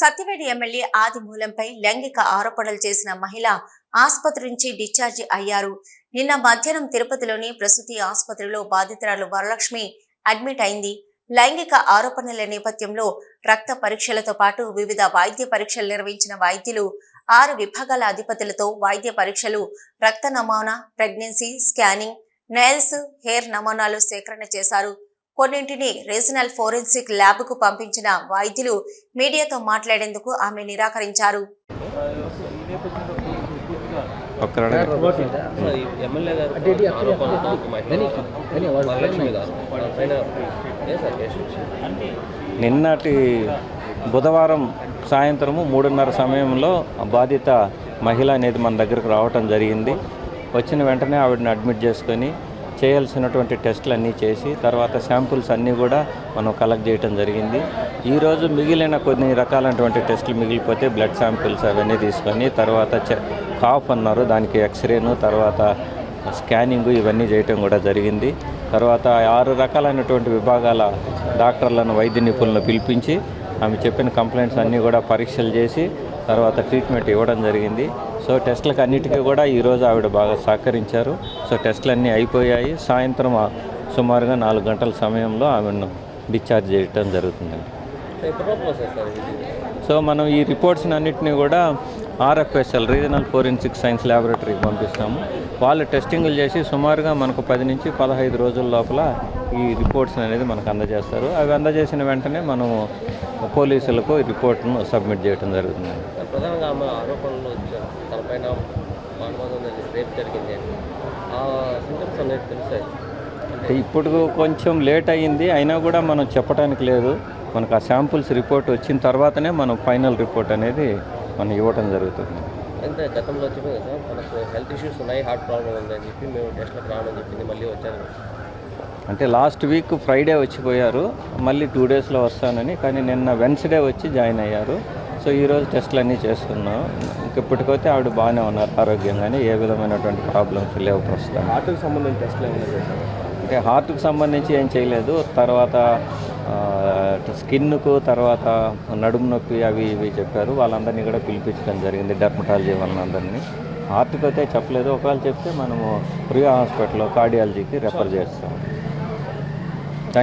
Satyavedu MLA ఆదిమూలంపై లైంగిక ఆరోపణలు చేసిన మహిళ ఆసుపత్రి నుంచి డిశ్చార్జి అయ్యారు. నిన్న మధ్యాహ్నం తిరుపతిలోని ప్రసూతి ఆసుపత్రిలో బాధితురాలు వరలక్ష్మి అడ్మిట్ అయింది. లైంగిక ఆరోపణల నేపథ్యంలో రక్త పరీక్షలతో పాటు వివిధ వైద్య పరీక్షలు నిర్వహించిన వైద్యులు ఆరు విభాగాల అధిపతులతో వైద్య పరీక్షలు రక్త నమూనా ప్రెగ్నెన్సీ స్కానింగ్ నెయిల్స్ హెయిర్ నమూనాలు సేకరణ చేశారు. కొన్నింటిని రీజనల్ ఫోరెన్సిక్ ల్యాబ్కు పంపించిన వైద్యులు మీడియాతో మాట్లాడేందుకు ఆమె నిరాకరించారు. నిన్నటి బుధవారం సాయంత్రము మూడున్నర సమయంలో బాధిత మహిళ అనేది మన దగ్గరకు రావటం జరిగింది. వచ్చిన వెంటనే ఆవిడని అడ్మిట్ చేసుకొని చేయాల్సినటువంటి టెస్టులు అన్నీ చేసి తర్వాత శాంపుల్స్ అన్నీ కూడా మనం కలెక్ట్ చేయటం జరిగింది. ఈరోజు మిగిలిన కొన్ని రకాలైనటువంటి టెస్టులు మిగిలిపోతే బ్లడ్ శాంపిల్స్ అవన్నీ తీసుకొని తర్వాత కాఫ్ అన్నారు దానికి ఎక్స్రేను తర్వాత స్కానింగ్ ఇవన్నీ చేయటం కూడా జరిగింది. తర్వాత ఆరు రకాలైనటువంటి విభాగాల డాక్టర్లను వైద్య నిపుణులను పిలిపించి ఆమె చెప్పిన కంప్లైంట్స్ అన్నీ కూడా పరీక్షలు చేసి తర్వాత ట్రీట్మెంట్ ఇవ్వడం జరిగింది. సో టెస్టులకు అన్నిటికీ కూడా ఈరోజు ఆవిడ బాగా సహకరించారు. సో టెస్టులు అన్నీ అయిపోయాయి. సాయంత్రం సుమారుగా నాలుగు గంటల సమయంలో ఆమెను డిశ్చార్జ్ చేయటం ఇది సో మనం ఈ రిపోర్ట్స్ అన్నింటినీ కూడా ఆర్ఎఫ్ఎస్ఎల్ రీజనల్ ఫోరెన్సిక్ సైన్స్ ల్యాబొరేటరీకి పంపిస్తాము. వాళ్ళు టెస్టింగ్లు చేసి సుమారుగా మనకు పది నుంచి పదహైదు రోజుల లోపల ఈ రిపోర్ట్స్ అనేది మనకు అందజేస్తారు. అవి అందజేసిన వెంటనే మనము పోలీసులకు రిపోర్ట్ను సబ్మిట్ చేయడం జరుగుతుంది. ప్రధానంగా ఆమె ఆరోపణలు రేపు జరిగింది ఆ సింటమ్స్ అనేది ఇప్పుడు కొంచెం లేట్ అయ్యింది అయినా కూడా మనం చెప్పడానికి లేదు. మనకు ఆ శాంపుల్స్ రిపోర్ట్ వచ్చిన తర్వాతనే మనం ఫైనల్ రిపోర్ట్ అనేది మనం ఇవ్వటం జరుగుతుంది. అంటే గతంలో చెప్పింది కదా మనకు హెల్త్ ఇష్యూస్ ఉన్నాయి హార్ట్ ప్రాబ్లం ఉంది అని చెప్పి మేము టెస్ట్లకు రావడం చెప్పింది మళ్ళీ వచ్చారు. అంటే లాస్ట్ వీక్ ఫ్రైడే వచ్చిపోయారు మళ్ళీ టూ డేస్లో వస్తానని కానీ నిన్న వెన్స్డే వచ్చి జాయిన్ అయ్యారు. సో ఈరోజు టెస్టులు అన్నీ చేస్తున్నాం. ఇంక ఇప్పటికైతే ఆవిడ బాగానే ఉన్నారు ఆరోగ్యంగానే ఏ విధమైనటువంటి ప్రాబ్లమ్స్ లేవు ప్రస్తుతం. హార్ట్కి సంబంధించిన టెస్ట్లు ఏమైనా అంటే హార్ట్కి సంబంధించి ఏం చేయలేదు. తర్వాత స్కిన్కు తర్వాత నడుము నొప్పి అవి ఇవి చెప్పారు. వాళ్ళందరినీ కూడా పిలిపించడం జరిగింది డెర్మటాలజీ వాళ్ళందరినీ. హార్ట్కి అయితే చెప్పలేదు. ఒకవేళ చెప్తే మనము ప్రియా హాస్పిటల్లో కార్డియాలజీకి రెఫర్ చేస్తాం.